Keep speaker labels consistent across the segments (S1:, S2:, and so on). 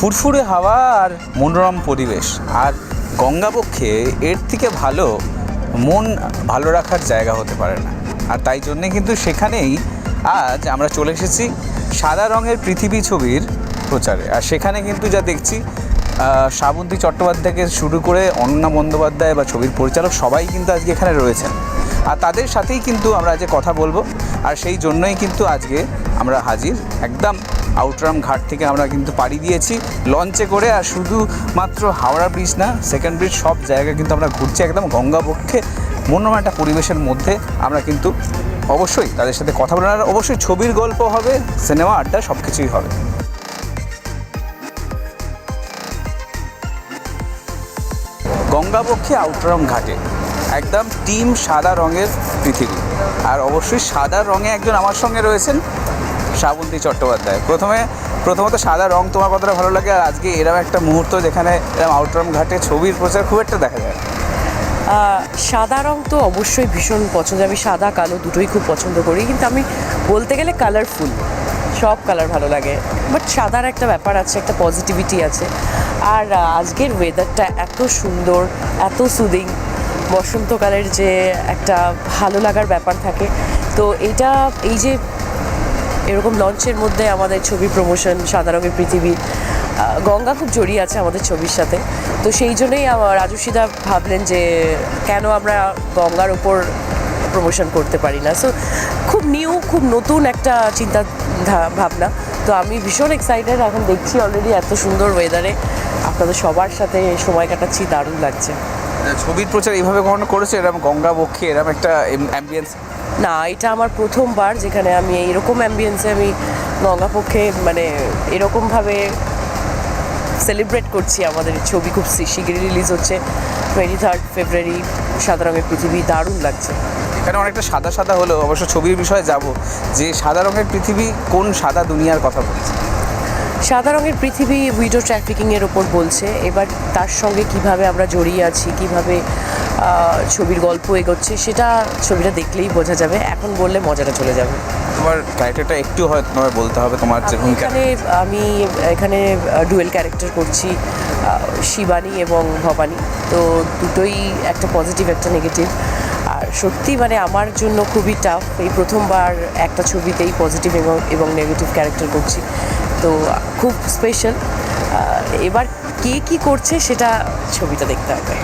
S1: ফুরফুরে হাওয়া আর মনোরম পরিবেশ। আর গঙ্গাবক্ষে এর থেকে ভালো মন ভালো রাখার জায়গা হতে পারে না। আর তাই জন্যে কিন্তু সেখানেই আজ আমরা চলে এসেছি সাদা রঙের পৃথিবী ছবির প্রচারে। আর সেখানে কিন্তু যা দেখছি শ্রাবন্তী চট্টোপাধ্যায়কে শুরু করে অনন্যা বন্দ্যোপাধ্যায় বা ছবির পরিচালক সবাই কিন্তু আজকে এখানে রয়েছেন। আর তাদের সাথেই কিন্তু আমরা আজকে কথা বলব। আর সেই জন্যই কিন্তু আজকে আমরা হাজির একদম আউটরাম ঘাট থেকে আমরা কিন্তু পাড়ি দিয়েছি। লঞ্চে করে আর শুধুমাত্র হাওড়া ব্রিজ না সেকেন্ড ব্রিজ সব জায়গা কিন্তু আমরা ঘুরছি একদম গঙ্গাবক্ষে মনোরম একটা পরিবেশের মধ্যে আমরা কিন্তু অবশ্যই তাদের সাথে কথা বলার অবশ্যই ছবির গল্প হবে, সিনেমা আড্ডা সব কিছুই হবে গঙ্গাবক্ষে আউটরাম ঘাটে, একদম টিম সাদা রঙের পৃথিবী। আর অবশ্যই সাদা রঙে একজন আমার সঙ্গে রয়েছেন শ্রাবন্তী চট্টোপাধ্যায়। প্রথমে, প্রথমত সাদা রং তোমার কতটা ভালো লাগে আর আজকে এরকম একটা মুহূর্ত যেখানে এরকম আউটরাম ঘাটে ছবির প্রচার খুব একটা দেখা যায়
S2: সাদা রং তো অবশ্যই ভীষণ পছন্দ। আমি সাদা, কালো দুটোই খুব পছন্দ করি। কিন্তু আমি বলতে গেলে কালারফুল সব কালার ভালো লাগে। বাট সাদার একটা ব্যাপার আছে, একটা পজিটিভিটি আছে। আর আজকের ওয়েদারটা এত সুন্দর, এত সুদিং বসন্তকালের যে একটা ভালো লাগার ব্যাপার থাকে। তো এটা, এই যে এরকম লঞ্চের মধ্যে আমাদের ছবি প্রমোশন সাদা রঙের পৃথিবী গঙ্গা খুব জড়িয়ে আছে আমাদের ছবির সাথে। তো সেই জন্যই আমার রাজস্বীদা ভাবলেন যে কেন আমরা গঙ্গার ওপর প্রমোশন করতে পারি না। সো খুব নিউ খুব নতুন একটা চিন্তা ভাবনা। তো আমি ভীষণ এক্সাইটেড এখন দেখছি অলরেডি এত সুন্দর ওয়েদারে আপনাদের সবার সাথে সময় কাটাচ্ছি, দারুণ লাগছে।
S1: ছবির প্রচার এইভাবে কখনো করেছে? এরকম গঙ্গাবক্ষে এরকম একটা অ্যাম্বিয়েন্স
S2: না এটা আমার প্রথমবার যেখানে আমি এইরকম অ্যাম্বিয়েন্সে আমি গঙ্গাপক্ষে মানে এরকমভাবে সেলিব্রেট করছি আমাদের ছবি। খুব শী- শিগগিরই রিলিজ হচ্ছে। টোয়েন্টি থার্ড ফেব্রুয়ারি সাদা রঙের পৃথিবী দারুণ লাগছে।
S1: এখানে অনেকটা সাদা সাদা হলো অবশ্য ছবির বিষয়ে যাব। যে সাদা রঙের পৃথিবী কোন সাদা দুনিয়ার কথা বলছে?
S2: সাদা রঙের পৃথিবী উইডো ট্রাফিকিংয়ের ওপর বলছে। এবার তার সঙ্গে কীভাবে আমরা জড়িয়ে আছি কীভাবে ছবির গল্প এগোচ্ছে সেটা ছবিটা দেখলেই বোঝা যাবে। এখন বললে মজাটা চলে যাবে।
S1: তোমার ক্যারেক্টারটা একটু হয়তো তোমায় বলতে হবে তোমার যে
S2: এখানে আমি এখানে ডুয়েল ক্যারেক্টার করছি শিবানী এবং ভবানী। তো দুটোই একটা পজিটিভ একটা নেগেটিভ আর সত্যি মানে আমার জন্য খুবই টাফ এই প্রথমবার একটা ছবিতেই পজিটিভ এবং এবং নেগেটিভ ক্যারেক্টার করছি। তো খুব স্পেশাল এবার কে কি করছে সেটা ছবিটা দেখতে হবে।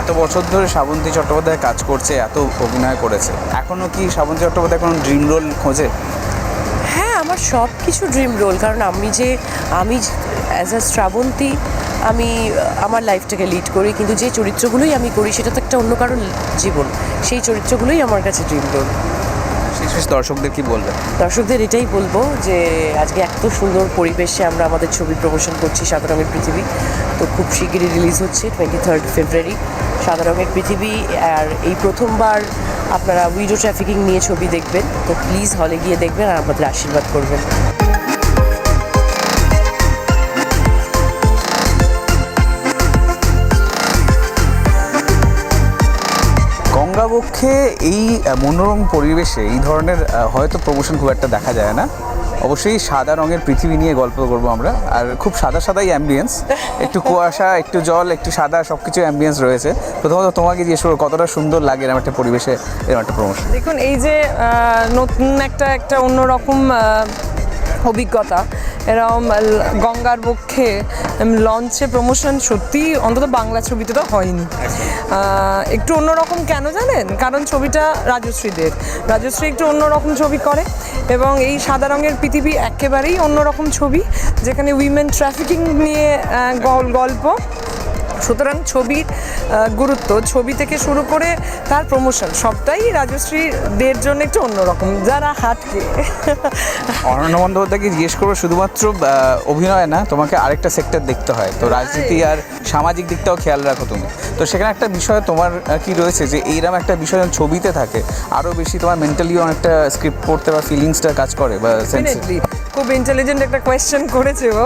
S1: এত বছর ধরে শ্রাবন্তী চট্টোপাধ্যায় কাজ করছে এত অভিনয় করেছে। এখনও কি শ্রাবন্তী চট্টোপাধ্যায় কোনো ড্রিম রোল খোঁজে?
S2: হ্যাঁ আমার সব কিছু ড্রিম রোল কারণ আমি যে আমি অ্যাজ আ শ্রাবন্তী আমি আমার লাইফটাকে লিড করি কিন্তু যে চরিত্রগুলোই আমি করি সেটা তো একটা অন্য কারোর জীবন। সেই চরিত্রগুলোই আমার কাছে ড্রিম রোল
S1: দর্শকদের কি বলবে
S2: দর্শকদের এটাই বলব যে আজকে এত সুন্দর পরিবেশে আমরা আমাদের ছবি প্রমোশন করছি সাদা রঙের পৃথিবী। তো খুব শিগগিরই রিলিজ হচ্ছে টোয়েন্টি থার্ড ফেব্রুয়ারি সাদা রঙের পৃথিবী। আর এই প্রথমবার আপনারা উইডো ট্রাফিকিং নিয়ে ছবি দেখবেন। তো প্লিজ হলে গিয়ে দেখবেন আর আমাদের আশীর্বাদ করবেন।
S1: গঙ্গাবক্ষে এই মনোরম পরিবেশে এই ধরনের হয়তো প্রমোশন খুব একটা দেখা যায় না। অবশ্যই সাদা রঙের পৃথিবী নিয়ে গল্প করব আমরা। আর খুব সাদা সাদাই অ্যাম্বিয়েন্স একটু কুয়াশা, একটু জল, একটু সাদা সব কিছু অ্যাম্বিয়েন্স রয়েছে। প্রথমত তোমাকে জিজ্ঞেস কতটা সুন্দর লাগে এরকম একটা পরিবেশে এরকম একটা প্রমোশন
S3: দেখুন, এই যে নতুন একটা একটা অন্যরকম অভিজ্ঞতা। এরম গঙ্গার পক্ষে লঞ্চে প্রমোশন সত্যি অন্তত বাংলা ছবিতে তো হয়নি। আহ, একটু অন্যরকম কেন জানেন? কারণ ছবিটা রাজশ্রীদের। রাজশ্রী একটু অন্যরকম ছবি করে এবং এই সাদা রঙের পৃথিবী একেবারেই অন্যরকম ছবি যেখানে উইমেন ট্রাফিকিং নিয়ে গল- গল্প। সুতরাং ছবির গুরুত্ব ছবি থেকে শুরু করে তার প্রমোশন সবটাই রাজশ্রীদের জন্য একটু অন্যরকম। যারা হাটকে
S1: অনন্য বন্দ্যোপাধ্যায়কে জিজ্ঞেস করব? শুধুমাত্র অভিনয় না তোমাকে আরেকটা সেক্টর দেখতে হয়। তো রাজনীতি আর সামাজিক দিকটাও খেয়াল রাখো তুমি। তো সেখানে একটা বিষয় তোমার কি রয়েছে যে এইরকম একটা বিষয় ছবিতে থাকে আরও বেশি তোমার মেন্টালি অনেকটা স্ক্রিপ্ট পড়তে বা ফিলিংসটা কাজ করে বা.
S3: খুব ইন্টেলিজেন্ট একটা কোয়েশ্চেন করেছে ও।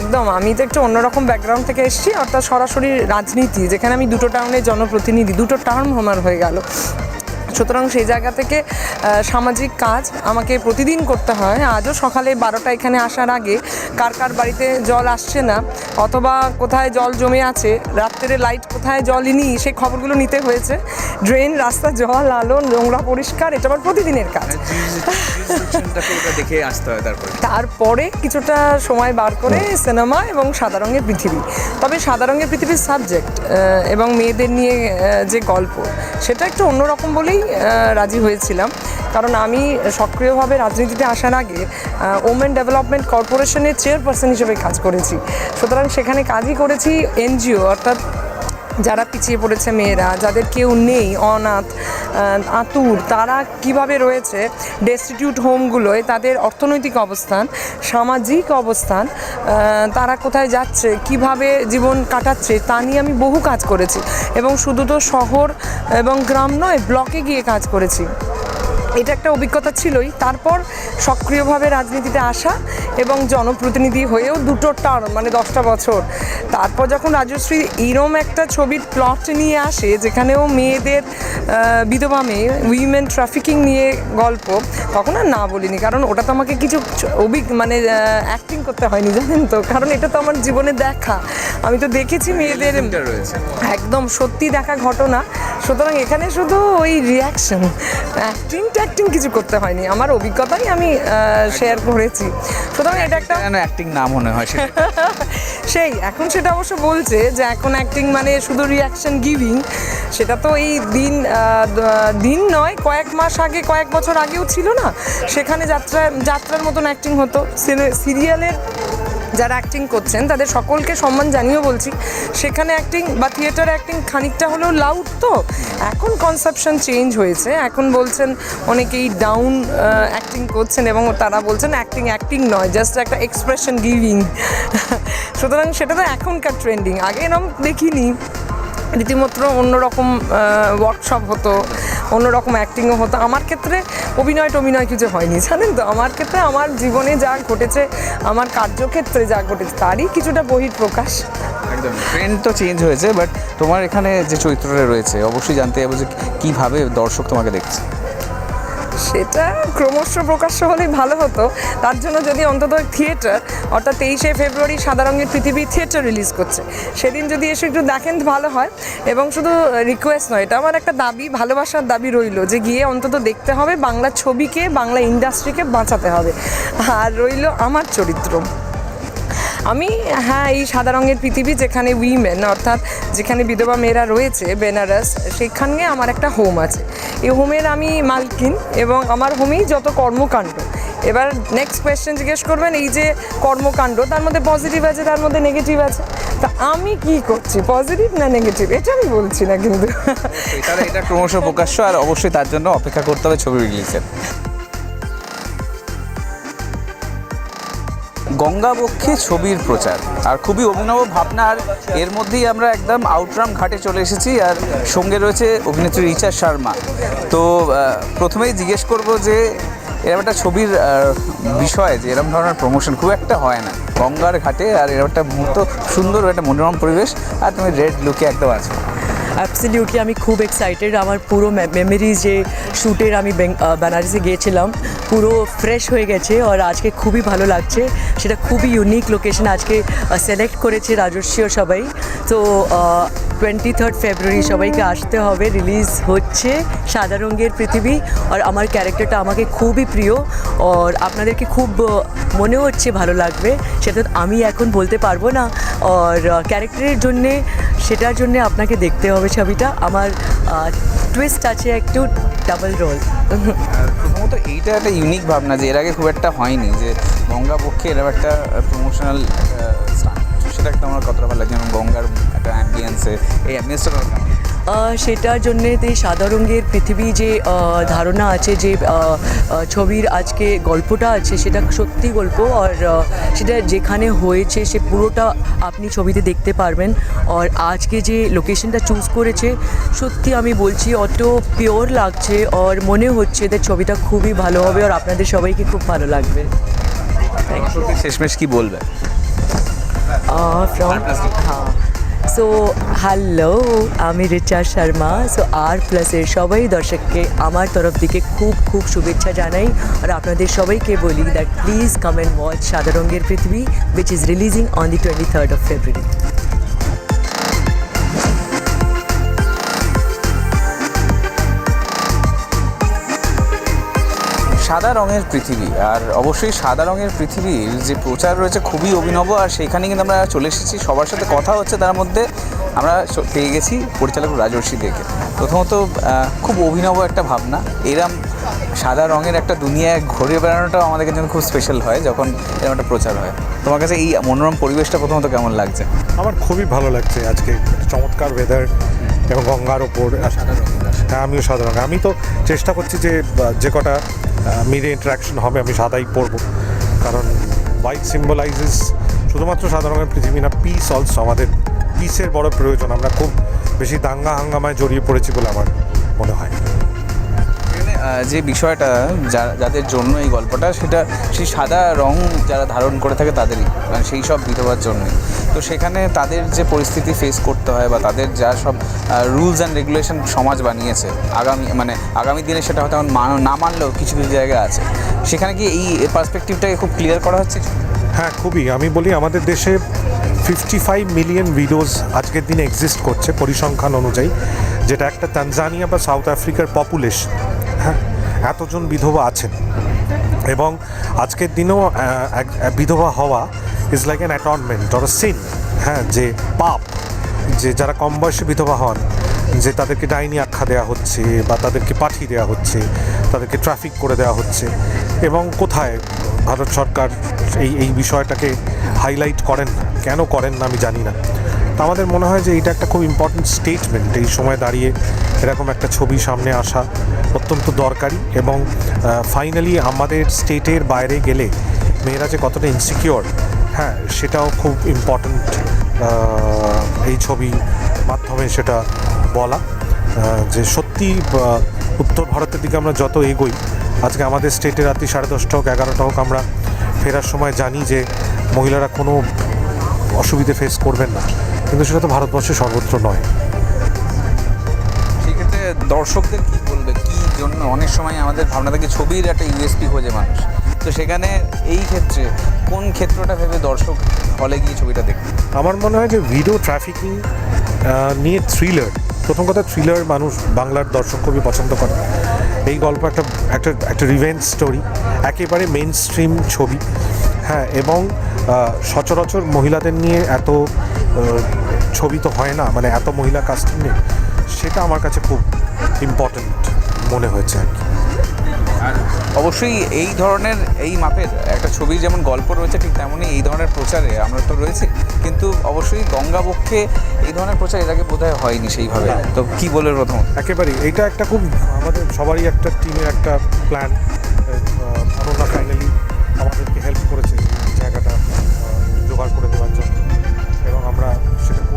S3: একদম আমি তো একটু অন্যরকম ব্যাকগ্রাউন্ড থেকে এসেছি অর্থাৎ সরাসরি রাজনীতি যেখানে আমি দুটো টাউনের জনপ্রতিনিধি দুটো টাউন আমার হয়ে গেল। সুতরাং সেই জায়গা থেকে সামাজিক কাজ আমাকে প্রতিদিন করতে হয়। আজও সকালে বারোটা এখানে আসার আগে কার কার বাড়িতে জল আসছে না অথবা কোথায় জল জমে আছে রাত্রে লাইট কোথায় জলই নি সেই খবরগুলো নিতে হয়েছে। ড্রেন রাস্তা জল আলো নোংরা পরিষ্কার এটা আমার প্রতিদিনের কাজ।
S1: দেখে আসতে হয় তারপরে।
S3: তারপরে কিছুটা সময় বার করে সিনেমা এবং সাদা রঙের পৃথিবী। তবে সাদা রঙের পৃথিবীর সাবজেক্ট এবং মেয়েদের নিয়ে যে গল্প সেটা একটু অন্যরকম বলেই রাজি হয়েছিলাম। কারণ আমি সক্রিয়ভাবে রাজনীতিতে আসার আগে ওমেন ডেভেলপমেন্ট কর্পোরেশনের চেয়ারপারসন হিসেবে কাজ করেছি। সুতরাং সেখানে কাজই করেছি এনজিও অর্থাৎ যারা পিছিয়ে পড়েছে মেয়েরা, যাদের কেউ নেই, অনাথ আতুর, তারা কীভাবে রয়েছে ডেস্টিটিউট হোমগুলোয় তাদের অর্থনৈতিক অবস্থান, সামাজিক অবস্থান তারা কোথায় যাচ্ছে, কীভাবে জীবন কাটাচ্ছে, তা নিয়ে আমি বহু কাজ করেছি। এবং শুধু তো শহর এবং গ্রাম নয় ব্লকে গিয়ে কাজ করেছি। এটা একটা অভিজ্ঞতা ছিলই। তারপর সক্রিয়ভাবে রাজনীতিতে আসা এবং জনপ্রতিনিধি হয়েও দুটো টার্ম মানে দশটা বছর। তারপর যখন রাজশ্রী এরম একটা ছবির প্লট নিয়ে আসে যেখানেও মেয়েদের বিধবা মেয়ে উইমেন ট্রাফিকিং নিয়ে গল্প তখন আর না বলিনি। কারণ ওটা তো আমাকে কিছু অভিজ্ঞ মানে অ্যাক্টিং করতে হয়নি জানেন তো? কারণ এটা তো আমার জীবনে দেখা। আমি তো দেখেছি মেয়েদের একদম সত্যি দেখা ঘটনা। সুতরাং এখানে শুধু ওই রিয়াকশন অ্যাক্টিং ট্যাক্টিং কিছু করতে হয়নি। আমার অভিজ্ঞতাই আমি শেয়ার করেছি। সুতরাং এটা একটা
S1: অ্যাক্টিং না মনে হয় সেটা।
S3: সেই এখন সেটা অবশ্য বলছে যে এখন অ্যাক্টিং মানে শুধু রিয়াকশন গিভিং সেটা তো এই দিন দিন নয় কয়েক মাস আগে কয়েক বছর আগেও ছিল না। সেখানে যাত্রা যাত্রার মতন অ্যাক্টিং হতো। সিরিয়ালের যারা অ্যাক্টিং করছেন, তাদের সকলকে সম্মান জানিয়েও বলছি, সেখানে অ্যাক্টিং বা থিয়েটার অ্যাক্টিং খানিকটা হলেও লাউড তো? এখন কনসেপশন চেঞ্জ হয়েছে। এখন বলছেন অনেকেই ডাউন অ্যাক্টিং করছেন এবং তারা বলছেন অ্যাক্টিং অ্যাক্টিং নয় জাস্ট একটা এক্সপ্রেশন গিভিং সুতরাং সেটা তো এখনকার ট্রেন্ডিং আগে এরকম দেখিনি। রীতিমাত্র অন্যরকম ওয়ার্কশপ হতো, অন্যরকম অ্যাক্টিংও হতো। আমার ক্ষেত্রে অভিনয় টভিনয় কিছু হয়নি, জানেন তো? আমার ক্ষেত্রে আমার জীবনে যা ঘটেছে, আমার কার্যক্ষেত্রে যা ঘটেছে, তারই কিছুটা বহিঃপ্রকাশ।
S1: একদম। ট্রেন্ড তো চেঞ্জ হয়েছে বাট তোমার এখানে যে চরিত্রটা রয়েছে, অবশ্যই জানতে যাব যে কীভাবে দর্শক তোমাকে দেখছে।
S3: সেটা ক্রমশ প্রকাশ্য হলেই ভালো হতো। তার জন্য যদি অন্তত থিয়েটার, অর্থাৎ তেইশে ফেব্রুয়ারি সাদা রঙের পৃথিবী থিয়েটার রিলিজ করছে। সেদিন যদি এসে একটু দেখেন ভালো হয়, এবং শুধু রিকোয়েস্ট নয়, এটা আমার একটা দাবি, ভালোবাসার দাবি রইল যে গিয়ে অন্তত দেখতে হবে বাংলা ছবিকে, বাংলা ইন্ডাস্ট্রিকে বাঁচাতে হবে। আর রইল আমার চরিত্র। আমি হ্যাঁ এই সাদা রঙের পৃথিবী যেখানে উইমেন অর্থাৎ যেখানে বিধবা মেয়েরা রয়েছে, বেনারস, সেখানে আমার একটা হোম আছে। এই হোমের আমি মালকিন এবং আমার হোমেই যত কর্মকাণ্ড। এবার নেক্সট কোয়েশ্চেন জিজ্ঞেস করবেন, এই যে কর্মকাণ্ড, তার মধ্যে পজিটিভ আছে, তার মধ্যে নেগেটিভ আছে? তা আমি কি করছি পজিটিভ না নেগেটিভ এটা আমি বলছি না কিন্তু।
S1: এটা ক্রমশ প্রকাশ্য আর অবশ্যই তার জন্য অপেক্ষা করতে হবে ছবি রিলিজের গঙ্গাবক্ষে ছবির প্রচার। আর খুবই অভিনব ভাবনা, আর এর মধ্যেই আমরা একদম আউটরাম ঘাটে চলে এসেছি, আর সঙ্গে রয়েছে অভিনেত্রী রিচা শর্মা। তো প্রথমেই জিজ্ঞেস করব যে, এরকম একটা ছবির বিষয়, যে এরকম ধরনের প্রমোশন খুব একটা হয় না। গঙ্গার ঘাটে, আর এরকম একটা মুহূর্ত, সুন্দর একটা মনোরম পরিবেশ, আর তুমি রেড লুকে একদম আছো।
S2: অ্যাবসলিউটলি আমি খুব এক্সাইটেড আমার পুরো মেমোরিজ যে শ্যুটের আমি বেনারসে গিয়েছিলাম, পুরো ফ্রেশ হয়ে গেছে আর আজকে খুবই ভালো লাগছে। সেটা খুবই ইউনিক লোকেশন আজকে সিলেক্ট করেছে রাজস্বী ও সবাই। তো টোয়েন্টি থার্ড ফেব্রুয়ারি সবাইকে আসতে হবে রিলিজ হচ্ছে সাদা রঙের পৃথিবী। আর আমার ক্যারেক্টারটা আমাকে খুবই প্রিয় আর আপনাদেরকে খুব মনে হচ্ছে ভালো লাগবে। সেটা আমি এখন বলতে পারব না। আর ক্যারেক্টারের জন্যে সেটার জন্য আপনাকে দেখতে হবে ছবিটা। আমার টুইস্ট আছে একটু ডাবল রোল
S1: প্রথমত এইটা একটা ইউনিক ভাবনা যে এর আগে খুব একটা হয়নি যে গঙ্গা পক্ষে এরকম একটা প্রমোশনাল সেটা একটা আমার কতটা ভালো লাগে, যেমন গঙ্গার একটা অ্যাম্বিয়েন্সে এই অ্যাম্বিয়েন্সটা
S2: সেটার জন্যে সাদা রঙের পৃথিবী যে ধারণা আছে যে ছবির আজকে গল্পটা আছে সেটা সত্যি গল্প আর সেটা যেখানে হয়েছে সে পুরোটা আপনি ছবিতে দেখতে পারবেন। আর আজকে যে লোকেশনটা চুজ করেছে সত্যি আমি বলছি অত পিওর লাগছে আর মনে হচ্ছে যে ছবিটা খুবই ভালো হবে আর আপনাদের সবাইকে খুব ভালো লাগবে।
S1: শেষমেশ কি বলবে?
S2: ফ্রম হ্যাঁ। সো হ্যালো আমি রিচা শর্মা। সো আর প্লাসের সবাই দর্শককে আমার তরফ থেকে খুব খুব শুভেচ্ছা জানাই। আর আপনাদের সবাইকে বলি that please come and watch সাদা রঙের পৃথিবী which is releasing on the twenty third of February
S1: সাদা রঙের পৃথিবী আর অবশ্যই সাদা রঙের পৃথিবীর যে প্রচার রয়েছে খুবই অভিনব আর সেখানে কিন্তু আমরা চলে এসেছি। সবার সাথে কথা হচ্ছে তার মধ্যে আমরা পেয়ে গেছি পরিচালক রাজর্ষি দেখে। প্রথমত খুব অভিনব একটা ভাবনা। এরম সাদা রঙের একটা দুনিয়ায় ঘুরে বেড়ানোটাও আমাদের জন্য খুব স্পেশাল হয় যখন এরকম একটা প্রচার হয়। তোমার কাছে এই মনোরম পরিবেশটা প্রথমত কেমন লাগছে?
S4: আমার খুবই ভালো লাগছে আজকে চমৎকার ওয়েদার এবং গঙ্গার ওপর হ্যাঁ আমিও সাদা সাধারণ আমি তো চেষ্টা করছি যে যে কটা মিডিয়া ইন্টারাকশন হবে, আমি সাদাই পরবো। কারণ হোয়াইট সিম্বলাইজেস শুধুমাত্র রঙের পৃথিবী না পিস অলসো আমাদের পিসের বড় প্রয়োজন। আমরা খুব বেশি দাঙ্গা হাঙ্গামায় জড়িয়ে পড়েছি বলে আমার মনে হয়।
S1: যে বিষয়টা যাদের জন্য এই গল্পটা, সেটা সেই সাদা রং যারা ধারণ করে থাকে তাদেরই মানে সেই সব বিধবার জন্যই। তো সেখানে তাদের যে পরিস্থিতি ফেস করতে হয় বা তাদের যা সব রুলস অ্যান্ড রেগুলেশন সমাজ বানিয়েছে, আগামী মানে আগামী দিনে সেটা হয়তো মান- না মানলেও কিছু কিছু জায়গা আছে। সেখানে কি এই পার্সপেক্টিভটাকে খুব ক্লিয়ার করা হচ্ছে
S4: হ্যাঁ খুবই। আমি বলি, আমাদের দেশে ফিফটি ফাইভ মিলিয়ন উইডোজ আজকের দিনে এক্সিস্ট করছে পরিসংখ্যান অনুযায়ী, যেটা একটা তানজানিয়া বা সাউথ আফ্রিকার পপুলেশন এতজন বিধবা আছেন। এবং আজকের দিনেও বিধবা হওয়া is like an atonement or sin হ্যাঁ যে পাপ, যে যারা কম বয়সে বিধবা হন, যে তাদেরকে ডাইনি আখ্যা দেওয়া হচ্ছে বা তাদেরকে পাঠিয়ে দেওয়া হচ্ছে, তাদেরকে ট্রাফিক করে দেওয়া হচ্ছে। এবং কোথায় ভারত সরকার এই এই বিষয়টাকে হাইলাইট করেন না? কেন করেন না আমি জানি না। তো আমাদের মনে হয় যে এটা একটা খুব ইম্পর্ট্যান্ট স্টেটমেন্ট এই সময় দাঁড়িয়ে এরকম একটা ছবি সামনে আসা অত্যন্ত দরকারি এবং ফাইনালি আমাদের স্টেটের বাইরে গেলে মেয়েরা যে কতটা ইনসিকিওর হ্যাঁ সেটাও খুব ইম্পর্ট্যান্ট এই ছবি মাধ্যমে সেটা বলা যে সত্যি উত্তর ভারতের দিকে আমরা যত এগোই, আজকে আমাদের স্টেটে রাত্রি সাড়ে দশটা হোক, এগারোটা হোক, আমরা ফেরার সময় জানি যে মহিলারা কোনো অসুবিধে ফেস করবেন না। কিন্তু সেটা তো ভারতবর্ষে সর্বত্র নয়।
S1: সেক্ষেত্রে দর্শকদের কি বলবে? কি জন্য? অনেক সময় আমাদের ভাবনা থাকে ছবির একটা ইউএসপি খোঁজে মানুষ। তো সেখানে এই ক্ষেত্রে কোন ক্ষেত্রটা ভেবে দর্শক হলে গিয়ে ছবিটা দেখবে?
S4: আমার মনে হয় যে ভিডিও ট্রাফিকিং নিয়ে থ্রিলার প্রথম কথা থ্রিলার মানুষ বাংলার দর্শক খুবই পছন্দ করে। এই গল্প একটা একটা একটা রিভেঞ্জ স্টোরি একেবারে মেন স্ট্রিম ছবি। হ্যাঁ এবং সচরাচর মহিলাদের নিয়ে এত ছবি তো হয় না মানে এত মহিলা কাস্টিং নিয়ে সেটা আমার কাছে খুব ইম্পর্ট্যান্ট মনে হয়েছে আর কি।
S1: আর অবশ্যই এই ধরনের এই মাপের একটা ছবির যেমন গল্প রয়েছে ঠিক তেমনই এই ধরনের প্রচারে আমরা তো রয়েছি কিন্তু অবশ্যই গঙ্গাবক্ষে এই ধরনের প্রচার এর আগে বোধহয় হয়নি সেইভাবে। তো কি বলে প্রথম?
S4: একেবারেই এটা একটা খুব আমাদের সবারই একটা টিমের একটা প্ল্যান অনন্যা ফাইনালি আমাদেরকে হেল্প করেছে জায়গাটা জোগাড় করে দেওয়ার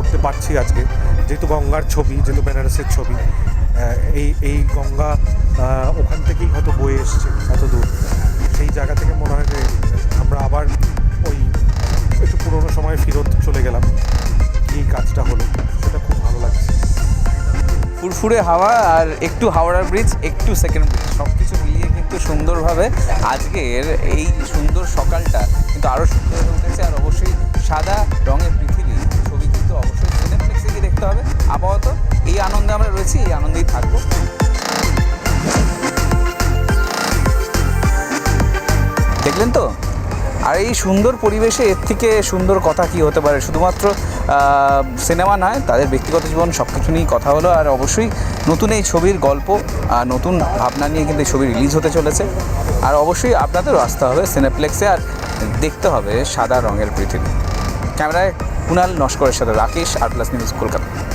S4: করতে পারছি আজকে। যেহেতু গঙ্গার ছবি, যেহেতু বেনারসের ছবি এই এই গঙ্গা ওখান থেকেই হয়তো বয়ে এসছে এত দূর। সেই জায়গা থেকে মনে হয় যে আমরা আবার ওই একটু পুরোনো সময় ফেরত চলে গেলাম। এই কাজটা হলো, সেটা খুব ভালো লাগছে।
S1: ফুরফুরে হাওয়া আর একটু হাওড়ার ব্রিজ একটু সেকেন্ড ব্রিজ সব কিছু মিলিয়ে কিন্তু সুন্দরভাবে আজকের এই সুন্দর সকালটা কিন্তু আরও সুন্দর হয়ে উঠেছে। আর অবশ্যই সাদা রঙের পৃথিবী দেখতে হবে। আপাতত এই আনন্দে আমরা রয়েছি, এই আনন্দেই থাকব। দেখলেন তো? আর এই সুন্দর পরিবেশে এর থেকে সুন্দর কথা কি হতে পারে? শুধুমাত্র সিনেমা নয়, তাদের ব্যক্তিগত জীবন সব কিছু নিয়েই কথা হলো। আর অবশ্যই নতুন এই ছবির গল্প, আর নতুন ভাবনা নিয়ে কিন্তু এই ছবি রিলিজ হতে চলেছে। আর অবশ্যই আপনাদেরও আসতে হবে সিনেপ্লেক্সে আর দেখতে হবে সাদা রঙের পৃথিবী। ক্যামেরায় কুনাল নস্করের সাথে রাকেশ আর প্লাস নিউজ কলকাতা।